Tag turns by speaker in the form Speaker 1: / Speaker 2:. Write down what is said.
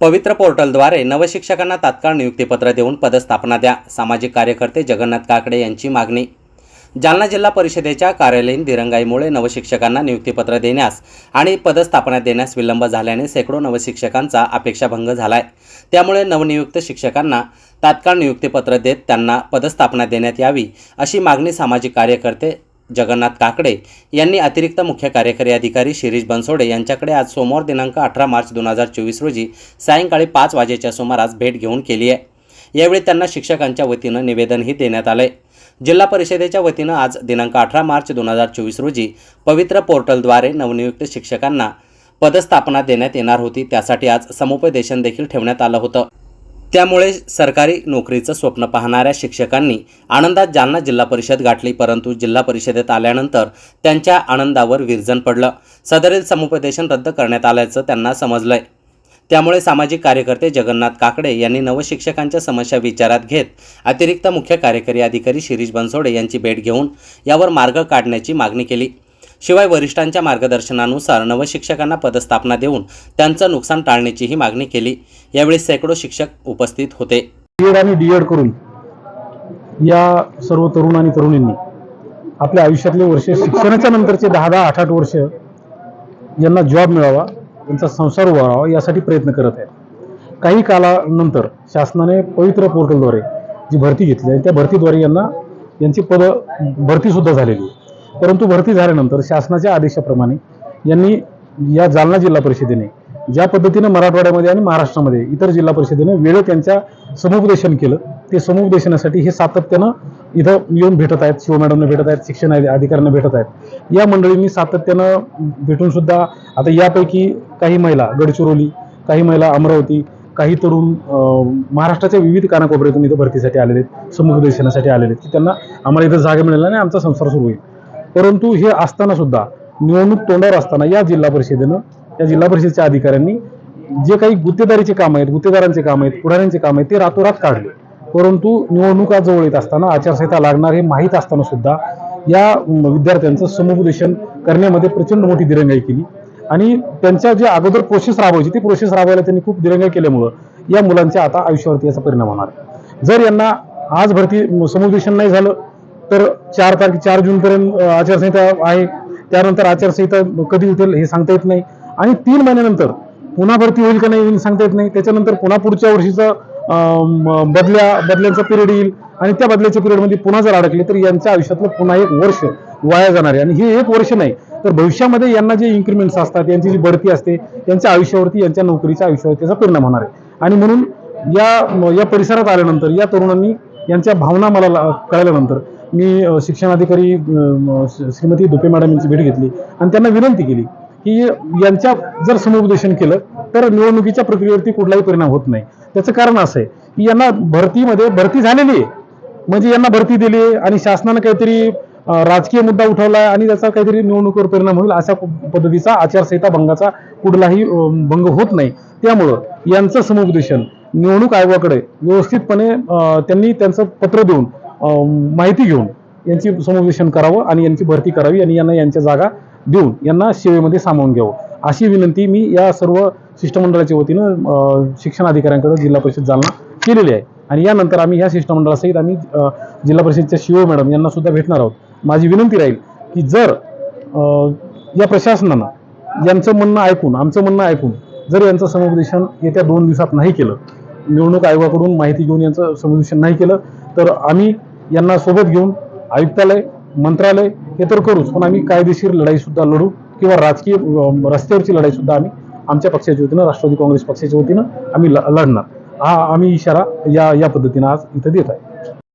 Speaker 1: पवित्र पोर्टलद्वारे नवशिक्षकांना तात्काळ नियुक्तीपत्र देऊन पदस्थापना द्या. सामाजिक कार्यकर्ते जगन्नाथ काकडे यांची मागणी. जालना जिल्हा परिषदेच्या कार्यालयीन दिरंगाईमुळे नवशिक्षकांना नियुक्तीपत्र देण्यास आणि पदस्थापना देण्यास विलंब झाल्याने शेकडो नवशिक्षकांचा अपेक्षाभंग झाला आहे त्यामुळे नवनियुक्त शिक्षकांना तात्काळ नियुक्तीपत्र देत त्यांना पदस्थापना देण्यात यावी अशी मागणी सामाजिक कार्यकर्ते जगन्नाथ काकडे यांनी अतिरिक्त मुख्य कार्यकारी अधिकारी शिरीष बनसोडे यांच्याकडे आज सोमवार दिनांक अठरा मार्च दोन हजार चोवीस रोजी सायंकाळी पाच वाजेच्या सुमारास भेट घेऊन केली आहे. यावेळी त्यांना शिक्षकांच्या वतीनं निवेदनही देण्यात आले जिल्हा परिषदेच्या वतीनं आज दिनांक अठरा मार्च दोन हजार चोवीस रोजी पवित्र पोर्टलद्वारे नवनियुक्त शिक्षकांना पदस्थापना देण्यात येणार होती. त्यासाठी आज समुपदेशन देखील ठेवण्यात आलं होतं. त्यामुळे सरकारी नोकरीचं स्वप्न पाहणाऱ्या शिक्षकांनी आनंदात जालना जिल्हा परिषद गाठली परंतु जिल्हा परिषदेत आल्यानंतर त्यांच्या आनंदावर विरजन पडलं. सदरील समुपदेशन रद्द करण्यात आल्याचं त्यांना समजलंय. त्यामुळे सामाजिक कार्यकर्ते जगन्नाथ काकडे यांनी नवशिक्षकांच्या समस्या विचारात घेत अतिरिक्त मुख्य कार्यकारी अधिकारी शिरीष बनसोडे यांची भेट घेऊन यावर मार्ग काढण्याची मागणी केली. शिवाय वरिष्ठांच्या मार्गदर्शनानुसार नवशिक्षकांना पदस्थापना देऊन त्यांचं नुकसान टाळण्याचीही मागणी केली. यावेळी शेकडो शिक्षक उपस्थित होते.
Speaker 2: बीएड आणि डीएड करून या सर्व तरुण आणि तरुणींनी आपल्या आयुष्यातले वर्ष शिक्षणाच्या नंतरचे दहा दहा आठ आठ वर्ष यांना जॉब मिळावा त्यांचा संसार उभारावा यासाठी प्रयत्न करत आहे काही कालानंतर शासनाने पवित्र पोर्टलद्वारे जी भरती घेतली आहे त्या भरतीद्वारे यांना यांची पदं भरतीसुद्धा झालेली आहे परंतु भरती झाल्यानंतर शासनाच्या आदेशाप्रमाणे यांनी या जालना जिल्हा परिषदेने ज्या पद्धतीनं मराठवाड्यामध्ये आणि महाराष्ट्रामध्ये इतर जिल्हा परिषदेने वेळेत त्यांच्या समुपदेशन केलं ते समुपदेशनासाठी हे सातत्यानं इथं येऊन भेटत आहेत शिव मॅडमना भेटत आहेत शिक्षण अधिकाऱ्यांना भेटत आहेत. या मंडळींनी सातत्यानं भेटून सुद्धा आता यापैकी काही महिला गडचिरोली काही महिला अमरावती काही तरुण महाराष्ट्राच्या विविध कानाकोपऱ्यातून इथं भरतीसाठी आलेले आहेत समुपदेशनासाठी आलेले आहेत. की त्यांना आम्हाला इथं जागा मिळेल आणि आमचा संसार सुरू होईल. परंतु हे असताना सुद्धा निवडणूक तोंडावर असताना या जिल्हा परिषदेनं या जिल्हा परिषदेच्या अधिकाऱ्यांनी जे काही गुत्तेदारीचे काम आहेत गुत्तेदारांचे काम आहेत पुढाऱ्यांचे काम आहेत ते रातोरात काढले. परंतु निवडणुका जवळ येत असताना आचारसंहिता लागणार हे माहीत असताना सुद्धा या विद्यार्थ्यांचं समुपदेशन करण्यामध्ये प्रचंड मोठी दिरंगाई केली. आणि त्यांच्या जे अगोदर प्रोसेस राबवायची ती प्रोसेस राबवायला त्यांनी खूप दिरंगाई केल्यामुळं या मुलांच्या आता आयुष्यावरती याचा परिणाम होणार. जर यांना आज भरती समुपदेशन नाही झालं तर चार तारखे चार जूनपर्यंत पर्यंत आचारसंहिता आहे. त्यानंतर आचारसंहिता कधी उठेल हे सांगता येत नाही. आणि तीन महिन्यानंतर पुन्हा भरती होईल का नाही सांगता येत नाही. त्याच्यानंतर पुन्हा पुढच्या वर्षीचं बदल्या बदल्यांचा पिरियड येईल. आणि त्या बदल्याच्या पिरियडमध्ये पुन्हा जर अडकले तर यांच्या आयुष्यातलं पुन्हा एक वर्ष वाया जाणार आहे. आणि हे एक वर्ष नाही तर भविष्यामध्ये यांना जे इन्क्रिमेंट्स असतात यांची जी बढती असते त्यांच्या आयुष्यावरती यांच्या नोकरीच्या आयुष्यावरती त्याचा परिणाम होणार आहे. आणि म्हणून या या परिसरात आल्यानंतर या तरुणांनी यांच्या भावना मला कळल्यानंतर मी शिक्षणाधिकारी श्रीमती दुपे मॅडम यांची भेट घेतली आणि त्यांना विनंती केली की यांच्या जर समुपदेशन केलं तर निवडणुकीच्या प्रक्रियेवरती कुठलाही परिणाम होत नाही. त्याचं कारण असं आहे की यांना भरतीमध्ये भरती झालेली आहे. म्हणजे यांना भरती दिली आहे आणि शासनानं काहीतरी राजकीय मुद्दा उठवला आहे आणि त्याचा काहीतरी निवडणुकीवर परिणाम होईल अशा पद्धतीचा आचारसंहिता भंगाचा कुठलाही भंग होत नाही. त्यामुळं यांचं समुपदेशन निवडणूक आयोगाकडे व्यवस्थितपणे त्यांनी त्यांचं पत्र देऊन माहिती घेऊन यांची समुपदेशन करावं आणि यांची भरती करावी आणि यांना यांच्या जागा देऊन यांना सेवेमध्ये सामावून घ्यावं. अशी विनंती मी या सर्व शिष्टमंडळाच्या वतीनं शिक्षण अधिकाऱ्यांकडे जिल्हा परिषद जालना केलेली आहे. आणि यानंतर आम्ही ह्या शिष्टमंडळासहित आम्ही जिल्हा परिषदच्या शिव मॅडम यांना सुद्धा भेटणार आहोत. माझी विनंती राहील की जर या प्रशासनानं यांचं म्हणणं ऐकून आमचं म्हणणं ऐकून जर यांचं समुपदेशन येत्या दोन दिवसात नाही केलं निवडणूक आयोगाकडून माहिती घेऊन यांचं समुपदेशन नाही केलं तर आम्ही यांना सोबत घेऊन आयुक्तालय मंत्रालय हे तर करूच पण आम्ही कायदेशीर लढाई सुद्धा लढू किंवा राजकीय रस्त्यावरची लढाई सुद्धा आम्ही आमच्या पक्षाच्या वतीनं राष्ट्रवादी काँग्रेस पक्षाच्या वतीनं आम्ही ल- लढणार. हा आम्ही इशारा या या पद्धतीनं आज इथं देत आहे.